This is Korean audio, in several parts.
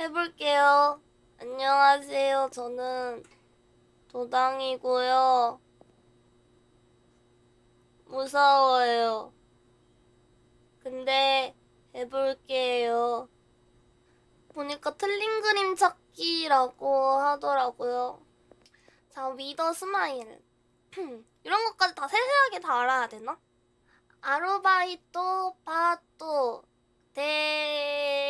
해볼게요. 안녕하세요. 저는 도당이고요. 무서워요. 근데 해볼게요. 보니까 틀린 그림 찾기라고 하더라고요. 자, 위더 스마일. 이런 것까지 다 세세하게 다 알아야 되나? 아르바이토 파토 대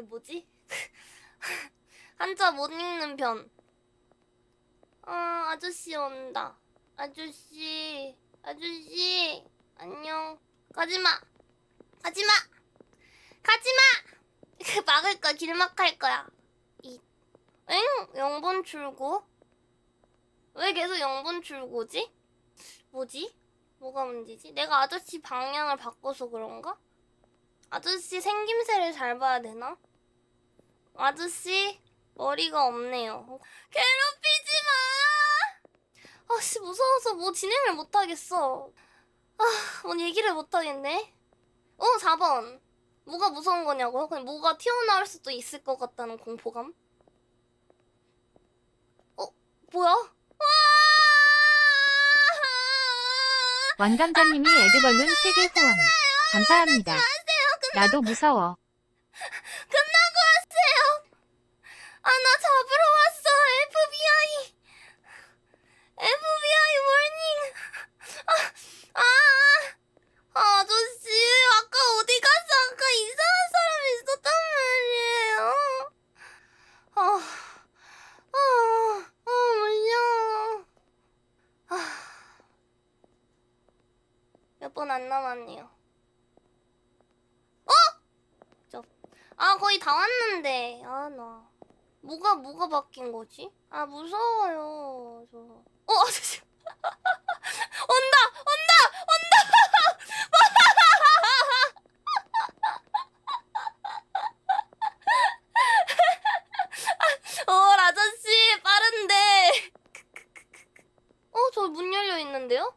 뭐지? 한자 못 읽는 편. 어, 아저씨 온다. 아저씨, 아저씨, 안녕. 가지마, 가지마, 가지마. 막을 거야, 길막할 거야. 이, 엥? 영분 출고? 왜 계속 영분 출고지? 뭐지? 뭐가 문제지? 내가 아저씨 방향을 바꿔서 그런가? 아저씨 생김새를 잘 봐야 되나? 아저씨 머리가 없네요. 괴롭히지 마. 아씨 무서워서 뭐 진행을 못 하겠어. 아, 뭔 얘기를 못 하겠네. 어, 4번. 뭐가 무서운 거냐고요? 그냥 뭐가 튀어나올 수도 있을 것 같다는 공포감? 어, 뭐야? 와! 왕감자님이 에드벌룬 3개 후원. 감사합니다. 나도 무서워. 끝나고 왔어요. 아, 나 잡으러 왔어. FBI. FBI 워닝. 아, 아, 아, 아저씨. 아까 어디 갔어? 아까 이상한 사람이 있었단 말이에요. 아, 아, 아, 무서워. 아, 몇 번 안 남았네요. 아 거의 다 왔는데 아 나 뭐가 뭐가 바뀐 거지? 아 무서워요 저. 어 아저씨 온다 온다 온다. 어 아저씨 빠른데. 어 저 문 열려 있는데요?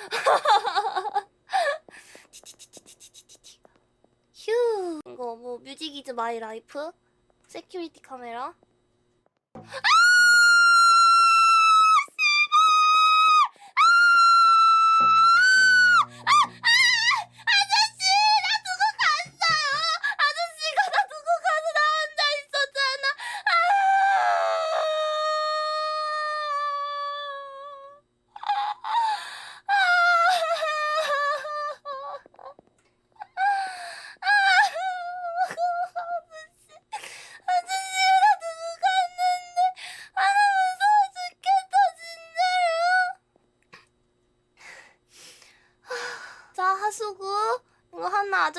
휴 이거 뭐 뮤직 이즈 마이 라이프? 세큐리티 카메라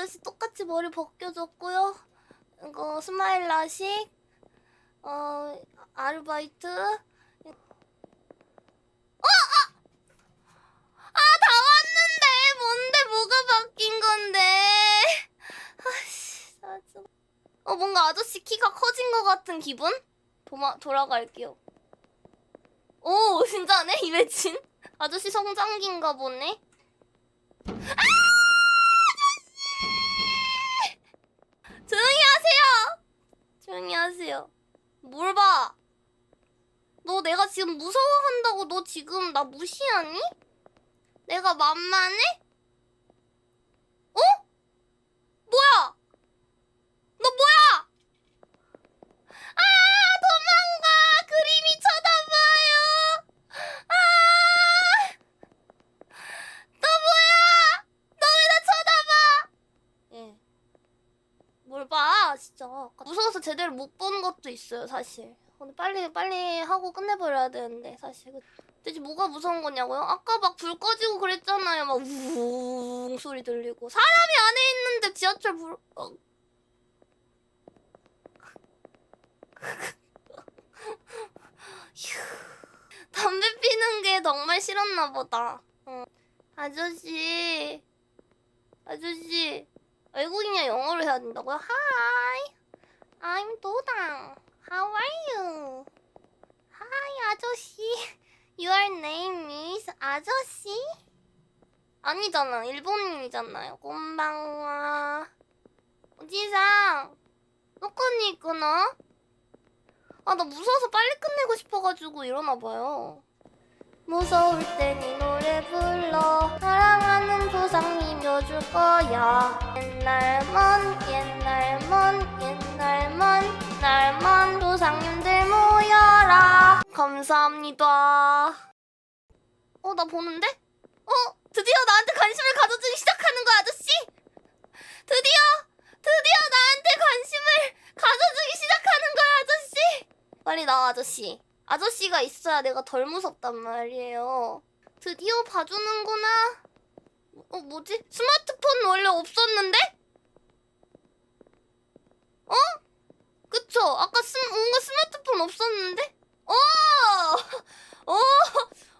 아저씨 똑같이 머리 벗겨줬고요 이거 스마일 라식 어 아르바이트 어! 아! 아, 다 왔는데 뭔데 뭐가 바뀐 건데 아씨 짜증 어 뭔가 아저씨 키가 커진 것 같은 기분? 도마, 돌아갈게요. 오 진짜네 이매진 아저씨 성장기인가 보네. 아! 조용히 하세요. 뭘 봐? 너 내가 지금 무서워한다고 너 지금 나 무시하니? 내가 만만해? 어? 뭐야? 너 뭐야? 아, 도망가! 그림이 쳐다봐요! 아! 너 뭐야? 너 왜 나 쳐다봐? 예. 뭘 봐, 진짜. 무서워서 제대로 못 보는 것도 있어요, 사실. 근데 빨리, 빨리 하고 끝내버려야 되는데, 사실. 대체 뭐가 무서운 거냐고요? 아까 막 불 꺼지고 그랬잖아요. 막 우웅 소리 들리고. 사람이 안에 있는데 지하철 불, 어, 휴. 담배 피는 게 정말 싫었나 보다. 어. 아저씨, 아저씨, 외국인이야 영어로 해야 된다고요? Hi, I'm 도당. How are you? Hi, 아저씨. Your name is 아저씨? 아니잖아. 일본인이잖아요. 곤방와. 어지상. 노코니 있구나. 아, 나 무서워서 빨리 끝내고 싶어가지고 이러나봐요. 무서울 땐 이 노래 불러. 사랑하는 조상님 며줄 거야. 옛날 먼, 옛날 먼, 옛날 먼, 날먼 조상님들 모여라. 감사합니다. 어, 나 보는데? 어, 드디어 나한테 관심을 가져주기 시작하는 거야, 아저씨? 드디어, 드디어 나한테 관심을 가져주기 시작하는 거야, 아저씨? 빨리 나와, 아저씨. 아저씨가 있어야 내가 덜 무섭단 말이에요. 드디어 봐주는구나. 어, 뭐지? 스마트폰 원래 없었는데? 어? 그쵸? 아까 스, 뭔가 스마트폰 없었는데? 어! 오!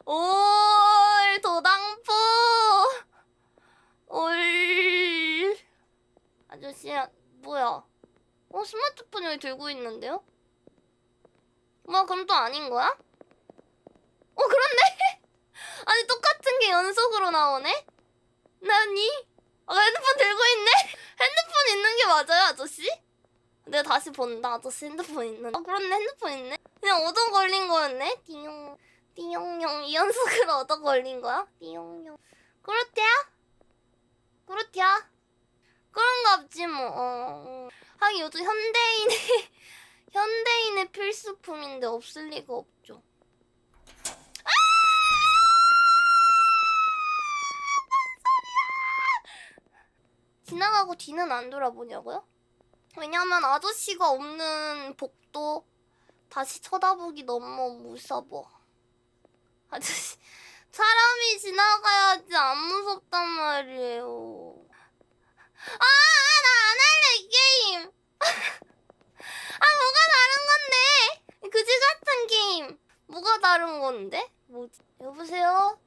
올 도당포 올 아저씨 뭐야 어 스마트폰 여기 들고 있는데요? 뭐 그럼 또 아닌 거야? 어 그렇네 아니 똑같은 게 연속으로 나오네 나니? 아 핸드폰 들고 있네? 핸드폰 있는 게 맞아요 아저씨? 내가 다시 본다 아저씨 핸드폰 있는 아 그렇네 핸드폰 있네 그냥 얻어 걸린 거였네 띠용 띠용용 이 연속으로 얻어 걸린 거야? 띠용용 그렇대야? 그렇대야? 그런갑지 뭐 어, 어. 하긴 요즘 현대인의 현대인의 필수 품인데 없을 리가 없죠 아! 지나가고 뒤는 안 돌아보냐고요? 왜냐면 아저씨가 없는 복도 다시 쳐다보기 너무 무서워. 아저씨, 사람이 지나가야지 안 무섭단 말이에요. 아, 나 안 할래, 이 게임. 아, 뭐가 다른 건데? 그지 같은 게임. 뭐가 다른 건데? 뭐지? 여보세요?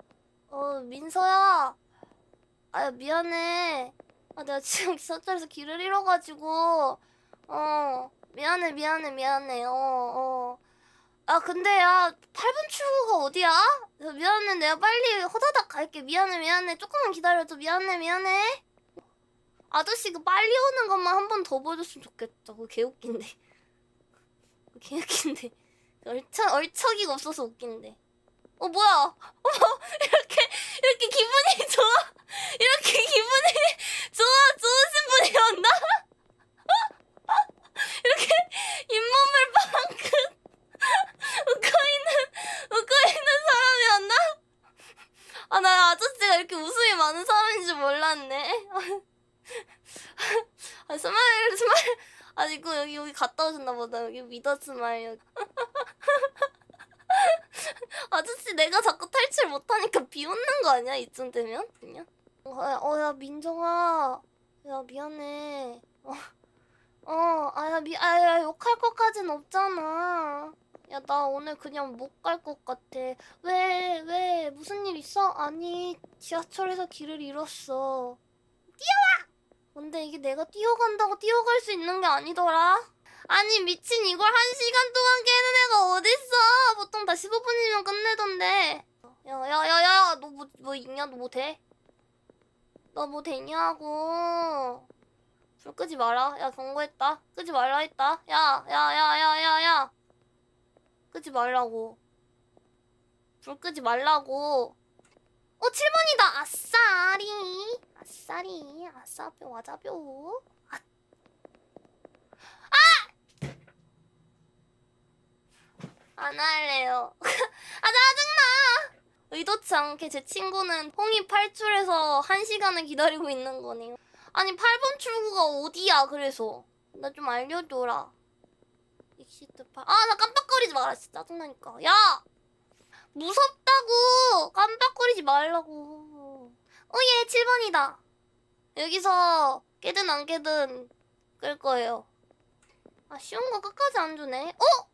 어, 민서야. 아, 미안해. 아, 내가 지금 기사철에서 길을 잃어가지고. 어, 미안해, 미안해, 미안해. 어, 어. 아, 근데 야, 8분 출구가 어디야? 야, 미안해, 내가 빨리 호다닥 갈게. 미안해, 미안해. 조금만 기다려줘. 미안해, 미안해. 아저씨 그 빨리 오는 것만 한 번 더 보여줬으면 좋겠다. 그거 개웃긴데. 개웃긴데. 얼척, 얼척이가 없어서 웃긴데. 어, 뭐야? 어머, 이렇게, 이렇게 기분이 좋아. 이렇게 기분이 좋아, 좋으신 분이었나? 이렇게 잇몸을 빵긋 웃고 있는, 웃고 있는 사람이었나? 아, 나 아저씨가 이렇게 웃음이 많은 사람인 줄 몰랐네. 아, 스마일, 스마일. 아, 이거 여기, 여기 갔다 오셨나 보다. 여기 미더 스마일. 아저씨, 내가 자꾸 탈출 못하니까 비웃는 거 아니야? 이쯤 되면? 그냥? 어, 야, 어, 야, 민정아. 야, 미안해. 어, 어, 아, 야, 미, 아, 야, 욕할 것까진 없잖아. 야, 나 오늘 그냥 못 갈 것 같아. 왜, 왜, 무슨 일 있어? 아니, 지하철에서 길을 잃었어. 뛰어와! 근데 이게 내가 뛰어간다고 뛰어갈 수 있는 게 아니더라. 아니, 미친 이걸 한 10분이면 끝내던데. 야야야야 너뭐뭐 뭐 있냐? 너 뭐 돼? 너 뭐 되냐고. 불 끄지 마라. 야 경고했다. 끄지 말라 했다. 야 야 야 야 야야. 끄지 말라고. 불 끄지 말라고. 어 7번이다. 아싸리. 아싸리. 아싸뼈 와자뼈. 안 할래요. 아, 짜증나. 의도치 않게 제 친구는 홍이 팔출해서 한 시간을 기다리고 있는 거네요. 아니 8번 출구가 어디야 그래서. 나 좀 알려줘라. 익시트 8 아나 깜빡거리지 마라 진짜 짜증나니까. 야! 무섭다고! 깜빡거리지 말라고. 어예 7번이다. 여기서 깨든 안 깨든 끌 거예요. 아 쉬운 거 끝까지 안 주네. 어?